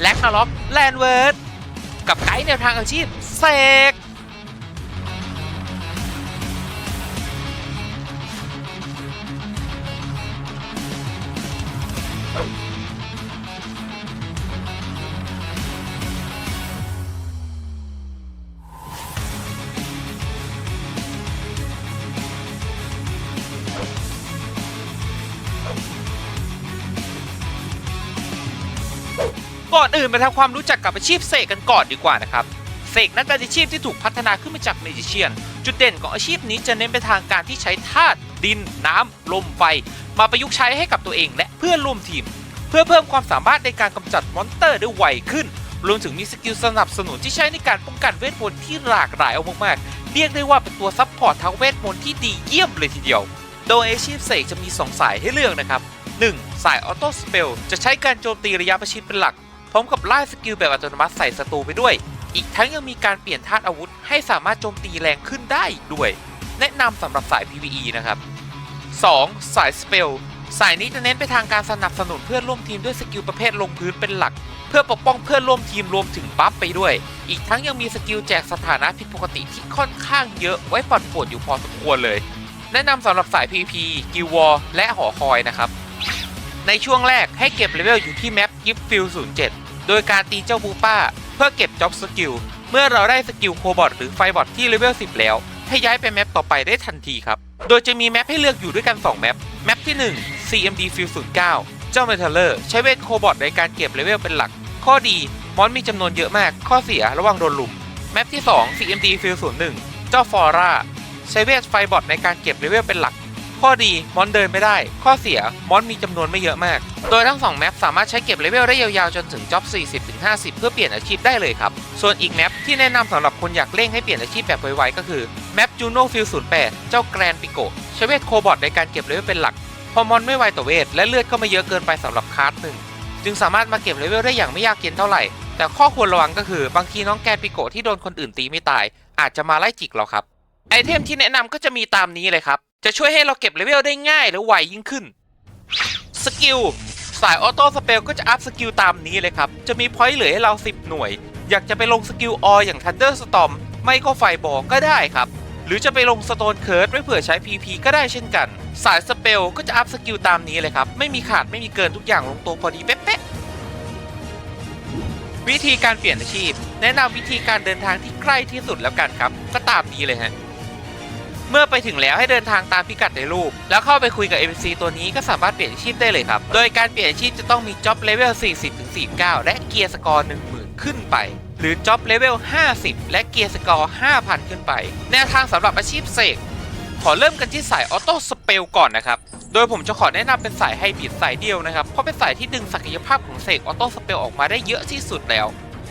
แล็กนาล็อกแลนเวิร์ดกับไกด์แนวทางอาชีพเสก ก่อนอื่นมาทำความรู้จักกับอาชีพเสกกันก่อนดีกว่านะครับเสกนั้นเป็นอาชีพที่ถูกพัฒนาขึ้นมาจากเมจิเชียน จุดเด่นของอาชีพนี้จะเน้นไปทางการที่ใช้ธาตุดิน น้ำ ลม ไฟ มาประยุกต์ใช้ให้กับตัวเองและเพื่อนร่วมทีม เพื่อเพิ่มความสามารถในการกำจัดมอนสเตอร์ได้ไวขึ้น รวมถึงมีสกิลสนับสนุนที่ใช้ในการป้องกันเวทมนต์ที่หลากหลายเอามากๆ เรียกได้ว่าเป็นตัวซัพพอร์ตทางเวทมนต์ที่ดีเยี่ยมเลยทีเดียว โดยอาชีพเสกจะมี 2 สายให้เลือกนะครับ 1. สายออโต้สเปลจะใช้การโจมตีระยะประชิดเป็นหลัก พร้อมกับไล่สกิลแบบอัตโนมัติใส่ศัตรูไปด้วย อีกทั้งยังมีการเปลี่ยนธาตุอาวุธ ให้สามารถโจมตีแรงขึ้นได้อีกด้วย แนะนำสำหรับสาย PVE นะครับ 2. สายสเปลสายนี้จะเน้นไปทางการสนับสนุนเพื่อนร่วมทีมด้วยสกิลประเภทลงพื้นเป็นหลัก เพื่อปกป้องเพื่อนร่วมทีมรวมถึงบัฟไปด้วย อีกทั้งยังมีสกิลแจกสถานะผิดปกติที่ค่อนข้างเยอะไว้ปั่นป่วนอยู่พอสมควรเลย แนะนำสำหรับสาย PVP กิลวอลและหอคอยนะครับในช่วงแรกให้เก็บเลเวลอยู่ที่แมปกิฟฟิล07 โดยการตีเจ้าบูป้า เพื่อเก็บจ็อบสกิล เมื่อเราได้สกิลโคบอทหรือไฟบอทที่เลเวล10 แล้ว ให้ย้ายไปแมปต่อไปได้ทันทีครับ โดยจะมีแมปให้เลือกอยู่ด้วยกัน 2 แมป แมปที่ 1 CMD Field 09 เจ้าเมทัลเลอร์ใช้เวทโคบอทในการเก็บเลเวลเป็นหลัก ข้อดีมอนมีจำนวนเยอะมาก ข้อเสียระวังโดนลุม แมปที่ 2 CMD Field 01 เจ้าฟอร่าใช้เวทไฟบอทในการเก็บเลเวลเป็นหลัก ข้อดีมอนเดินไม่ได้ ข้อเสียมอนมีจำนวนไม่เยอะมาก โดยทั้ง 2 แมปสามารถใช้เก็บเลเวลได้ยาวๆ จนถึงจ็อบ 40-50 เพื่อเปลี่ยนอาชีพได้เลยครับ ส่วนอีกแมปที่แนะนำสำหรับคนอยากเร่งให้เปลี่ยนอาชีพแบบไวๆก็คือแมปจูโน่ฟิล08 เจ้าแกรนปิโกใช้เวทโคบอทในการเก็บเลเวลเป็นหลักพอมอนไม่ไวต่อเวทและเลือดก็ไม่เยอะเกินไปสำหรับคาร์ดหนึ่งจึงสามารถมาเก็บเลเวลได้อย่างไม่ยากเย็นเท่าไหร่ แต่ข้อควรระวังก็คือบางทีน้องแกรนปิโกที่โดนคนอื่นตีไม่ตาย อาจจะมาไล่จิกเราครับไอเทมที่แนะนำก็จะมีตามนี้เลยครับ จะช่วยให้เราเก็บเลเวลได้ง่ายและไวยิ่งขึ้น สกิลสายออโต้สเปลก็จะอัพสกิลตามนี้เลยครับ จะมีพอยต์เหลือให้เรา 10 หน่วย อยากจะไปลงสกิลออย่าง Thunder Storm ไม่ก็ไฟบอลก็ได้ครับ หรือจะไปลงสโตนเคิร์ดไว้เผื่อใช้ PP ก็ได้เช่นกัน สายสเปลก็จะอัพสกิลตามนี้เลยครับ ไม่มีขาดไม่มีเกินทุกอย่างลงตัวพอดีเป๊ะวิธีการเปลี่ยนอาชีพ แนะนำวิธีการเดินทางที่ใกล้ที่สุดแล้วกันครับ ก็ตามนี้เลยฮะ เมื่อไปถึงแล้วให้เดินทางตามพิกัดในรูป แล้วเข้าไปคุยกับ NPC ตัวนี้ก็สามารถเปลี่ยนอาชีพได้เลยครับ โดยการเปลี่ยนอาชีพจะต้องมีจ็อบเลเวล 40-49 และเกียร์สกอร์ 10,000 ขึ้นไป หรือจ็อบเลเวล 50 และเกียร์สกอร์ 5,000 ขึ้นไป แนวทางสำหรับอาชีพเสกขอเริ่มกันที่สายออโต้สเปลก่อนนะครับ โดยผมจะขอแนะนำเป็นสายไฮบริดสายเดียวนะครับ เพราะเป็นสายที่ดึงศักยภาพของเสกออโต้สเปลออกมาได้เยอะที่สุดแล้ว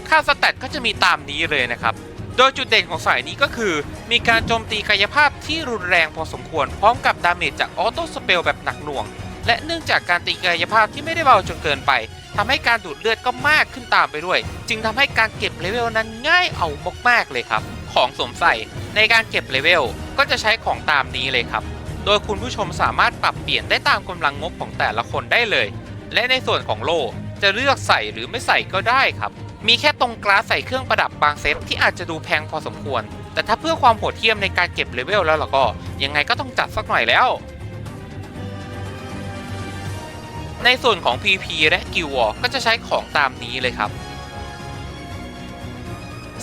ค่าสแตทก็จะมีตามนี้เลยนะครับ โดยจุดเด่นของสายนี้ก็คือ มีการโจมตีกายภาพที่รุนแรงพอสมควร พร้อมกับดาเมจจากออโต้สเปลแบบหนักหน่วง และเนื่องจากการตีกายภาพที่ไม่ได้เบาจนเกินไปทำให้การดูดเลือดก็มากขึ้นตามไปด้วย จึงทำให้การเก็บเลเวลนั้นง่ายเอามากๆเลยครับ ของสวมใส่ในการเก็บเลเวลก็จะใช้ของตามนี้เลยครับ โดยคุณผู้ชมสามารถปรับเปลี่ยนได้ตามกำลังงบของแต่ละคนได้เลย และในส่วนของโล่ จะเลือกใส่หรือไม่ใส่ก็ได้ครับ มีแค่ตรงกลาสใส่เครื่องประดับบางเซตที่อาจจะดูแพงพอสมควร แต่ถ้าเพื่อความโหดเหี้ยมในการเก็บเลเวลแล้วล่ะก็ยังไงก็ต้องจัดสักหน่อยแล้ว ในส่วนของ PP และ Guild War ก็จะใช้ของตามนี้เลยครับ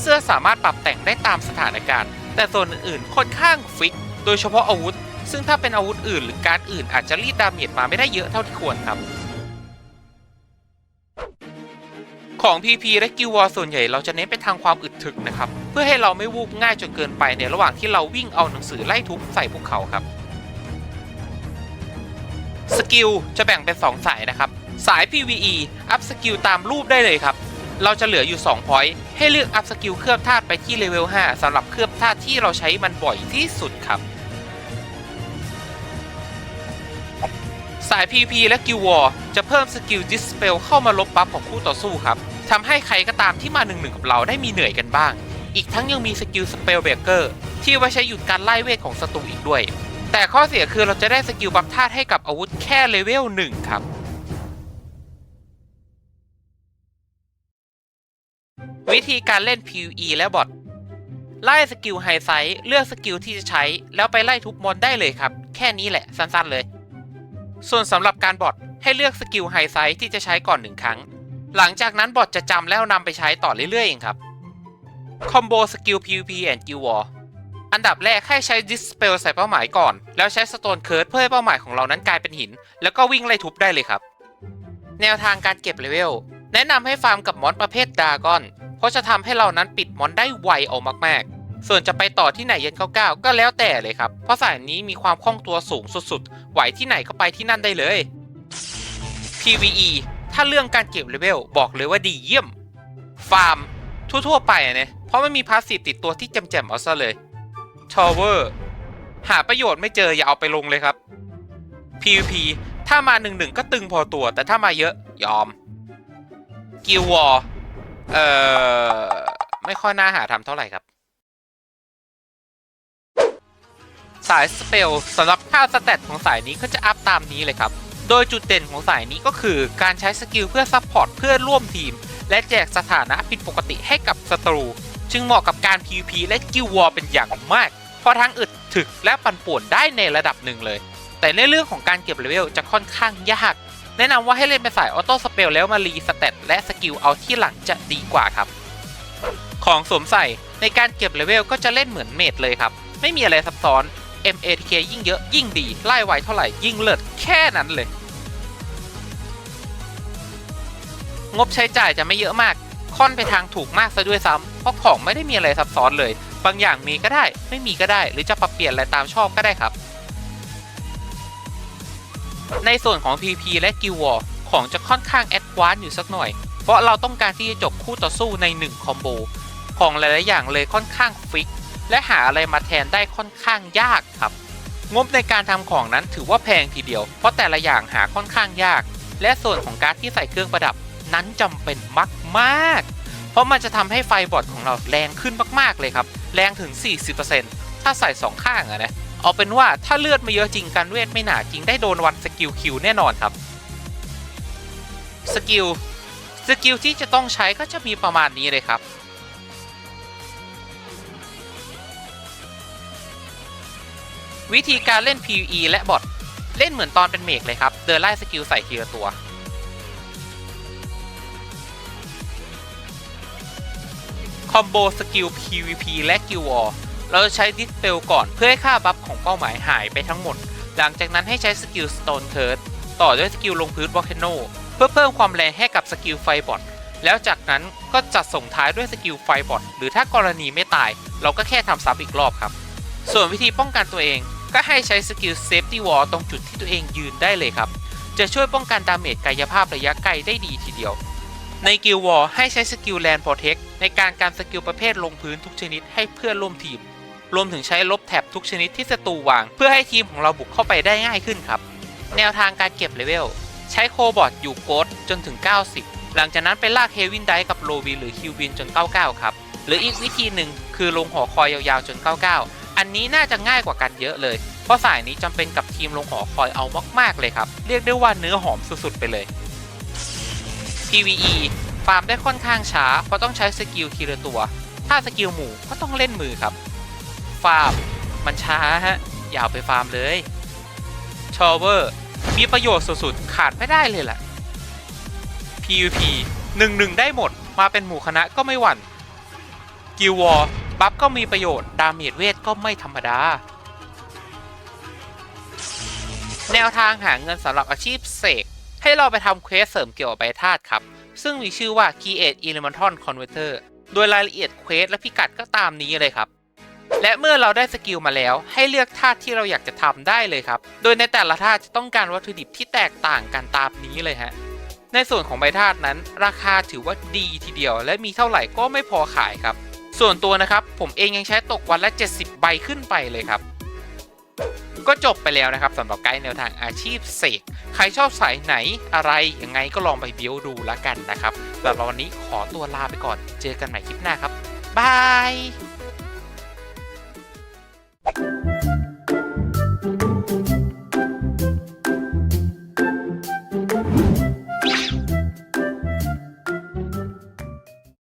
เสื้อสามารถปรับแต่งได้ตามสถานการณ์ แต่ส่วนอื่นๆค่อนข้างฟิก โดยเฉพาะอาวุธ ซึ่งถ้าเป็นอาวุธอื่นหรือการอื่นอาจจะรีดดาเมจมาไม่ได้เยอะเท่าที่ควรครับ ของ PP และ Guild War ส่วนใหญ่เราจะเน้นไปทางความอึดถึกนะครับ เพื่อให้เราไม่วูบง่ายจนเกินไปในระหว่างที่เราวิ่งเอาหนังสือไล่ทุบใส่ภูเขาครับ สกิลจะแบ่งเป็น 2 สายนะครับ สาย PVE อัพสกิลตามรูปได้เลยครับ เราจะเหลืออยู่2พอยต์ให้เลือกอัพสกิลเคลือบธาตุไปที่เลเวล 5สำหรับเคลือบธาตุที่เราใช้มันบ่อยที่สุดครับสาย PP และ Guild War จะเพิ่มสกิล Dispel เข้ามาลบบัฟของคู่ต่อสู้ครับ ทำให้ใครก็ตามที่มาหนึ่งหนึ่งกับเราได้มีเหนื่อยกันบ้าง อีกทั้งยังมีสกิล Spell Breaker ที่ไว้ใช้หยุดการไล่เวทของศัตรูอีกด้วย แต่ข้อเสียคือเราจะได้สกิลบัฟธาตุให้กับอาวุธแค่เลเวล1ครับวิธีการเล่น PVE และบอทไล่สกิลไฮไซต์เลือกสกิลที่จะใช้ แล้วไปไล่ทุกมอนได้เลยครับ แค่นี้แหละสั้นๆเลย ส่วนสำหรับการบอทให้เลือกสกิลไฮไซต์ที่จะใช้ก่อนหนึ่งครั้ง หลังจากนั้นบอทจะจำแล้วนำไปใช้ต่อเรื่อยๆเองครับคอมโบสกิล PVP and Guild War อันดับแรกให้ใช้ Dispel ใส่เป้าหมายก่อน แล้วใช้ Stone Curse เพื่อให้เป้าหมายของเรานั้นกลายเป็นหิน แล้วก็วิ่งไล่ทุบได้เลยครับ แนวทางการเก็บเลเวล แนะนำให้ฟาร์มกับมอนประเภทดากอน เพราะจะทำให้เรานั้นปิดมอนได้ไวเอามากๆ ส่วนจะไปต่อที่ไหนเย็นเก้าก็แล้วแต่เลยครับ เพราะสายนี้มีความคล่องตัวสูงสุดๆ ไหวที่ไหนก็ไปที่นั่นได้เลย PVE ถ้าเรื่องการเก็บเลเวลบอกเลยว่าดีเยี่ยม ฟาร์ม ทั่วๆไปอะเนี่ยเพราะไม่มีพาสซีฟติดตัวที่แจ่มๆเอาซะเลยทาวเวอร์หาประโยชน์ไม่เจออย่าเอาไปลงเลยครับ PVP ถ้ามาหนึ่งหนึ่งก็ตึงพอตัว แต่ถ้ามาเยอะยอมกิววอเอ่อ ไม่ค่อยน่าหาทำเท่าไหร่ครับ สายสเปลสำหรับค่าสแตทของสายนี้ก็จะอัพตามนี้เลยครับ โดยจุดเด่นของสายนี้ก็คือการใช้สกิลเพื่อซัพพอร์ตเพื่อนร่วมทีม และแจกสถานะผิดปกติให้กับศัตรู จึงเหมาะกับการ PVP และกิลวอร์เป็นอย่างมาก เพราะทั้งอึดถึกและปั่นป่วนได้ในระดับหนึ่งเลย แต่ในเรื่องของการเก็บเลเวลจะค่อนข้างยากแนะนำว่าให้เล่นเป็นสายออโต้สเปลแล้วมารีสเตตและสกิลเอาที่หลังจะดีกว่าครับ ของสวมใส่ในการเก็บเลเวลก็จะเล่นเหมือนเมดเลยครับ ไม่มีอะไรซับซ้อน MATK ยิ่งเยอะยิ่งดี ไล่ไวเท่าไหร่ยิ่งเลิศแค่นั้นเลย งบใช้จ่ายจะไม่เยอะมาก ค่อนไปทางถูกมากซะด้วยซ้ำเพราะของไม่ได้มีอะไรซับซ้อนเลย บางอย่างมีก็ได้ ไม่มีก็ได้ หรือจะปรับเปลี่ยนอะไรตามชอบก็ได้ครับ ในส่วนของ PP และ Guild War ของจะค่อนข้างแอดวานซ์อยู่สักหน่อย เพราะเราต้องการที่จะจบคู่ต่อสู้ใน 1 คอมโบ ของหลายๆอย่างเลยค่อนข้างฟิก และหาอะไรมาแทนได้ค่อนข้างยากครับ งบในการทำของนั้นถือว่าแพงทีเดียว เพราะแต่ละอย่างหาค่อนข้างยาก และส่วนของการ์ดที่ใส่เครื่องประดับ นั้นจำเป็นมากๆ เพราะมันจะทำให้ไฟบอร์ดของเราแรงขึ้นมากๆเลยครับ แรงถึง 40%ถ้าใส่สองข้างอะนะเอาเป็นว่าถ้าเลือดไม่เยอะจริงการเวทไม่หนาจริงได้โดนวันสกิลคิวแน่นอนครับสกิลสกิลที่จะต้องใช้ก็จะมีประมาณนี้เลยครับวิธีการเล่น PVE และบอทเล่นเหมือนตอนเป็นเมกเลยครับ เดินไล่สกิลใส่ทีละตัว คอมโบสกิล PVP และ Guild War เราจะใช้ดิสเปลก่อนเพื่อให้ค่าบัฟของเป้าหมายหายไปทั้งหมด หลังจากนั้นให้ใช้สกิล Stone Curse ต่อด้วยสกิลลงพื้น Volcano เพื่อเพิ่มความแรงให้กับสกิลไฟบอทแล้วจากนั้นก็จัดส่งท้ายด้วยสกิลไฟบอทหรือถ้ากรณีไม่ตาย เราก็แค่ทำซับอีกรอบครับ ส่วนวิธีป้องกันตัวเองก็ให้ใช้สกิล Safety Wall ตรงจุดที่ตัวเองยืนได้เลยครับ จะช่วยป้องกันดาเมจกายภาพระยะไกลได้ดีทีเดียว ในกิลวอลให้ใช้สกิลแลนด์โปรเทคในการการสกิลประเภทลงพื้นทุกชนิดให้เพื่อนร่วมทีม รวมถึงใช้ลบแท็บทุกชนิดที่ศัตรูวาง เพื่อให้ทีมของเราบุกเข้าไปได้ง่ายขึ้นครับ แนวทางการเก็บเลเวล ใช้โคบอทอยู่โกดจนถึง 90 หลังจากนั้นไปลากเฮวินไดกับโลวินหรือคิววินจน 99 ครับ หรืออีกวิธีหนึ่งคือลงหอคอยยาวๆจน 99 อันนี้น่าจะง่ายกว่ากันเยอะเลย เพราะสายนี้จำเป็นกับทีมลงหอคอยเอามากๆเลยครับ เรียกได้ว่าเนื้อหอมสุดๆไปเลย PVE ฟาร์มได้ค่อนข้างช้า เพราะต้องใช้สกิลทีละตัว ถ้าสกิลหมู่ก็ต้องเล่นมือครับ ฟาร์มมันช้าฮะ อย่าไปฟาร์มเลยชอเวอร์มีประโยชน์สุดๆ ขาดไม่ได้เลยแหละ PVP 1 1ได้หมด มาเป็นหมู่คณะก็ไม่หวั่นกิลวอร์บัฟก็มีประโยชน์ ดาเมจเวทก็ไม่ธรรมดา แนวทางหาเงินสำหรับอาชีพเสก ให้เราไปทำเควสเสริมเกี่ยวกับใบธาตุครับ ซึ่งมีชื่อว่า Create Elemental Converter โดยรายละเอียดเควสและพิกัดก็ตามนี้เลยครับ และเมื่อเราได้สกิลมาแล้ว ให้เลือกธาตุที่เราอยากจะทำได้เลยครับ โดยในแต่ละธาตุจะต้องการวัตถุดิบที่แตกต่างกันตามนี้เลยฮะในส่วนของใบธาตุนั้น ราคาถือว่าดีทีเดียว และมีเท่าไหร่ก็ไม่พอขายครับ ส่วนตัวนะครับ ผมเองยังใช้ตกวันละ 70 ใบขึ้นไปเลยครับ ก็จบไปแล้วนะครับสำหรับไกด์แนวทางอาชีพเสกใครชอบสายไหนอะไรยังไงก็ลองไปบิวดูแล้วกันนะครับสำหรับวันนี้ขอตัวลาไปก่อน เจอกันใหม่คลิปหน้าครับบาย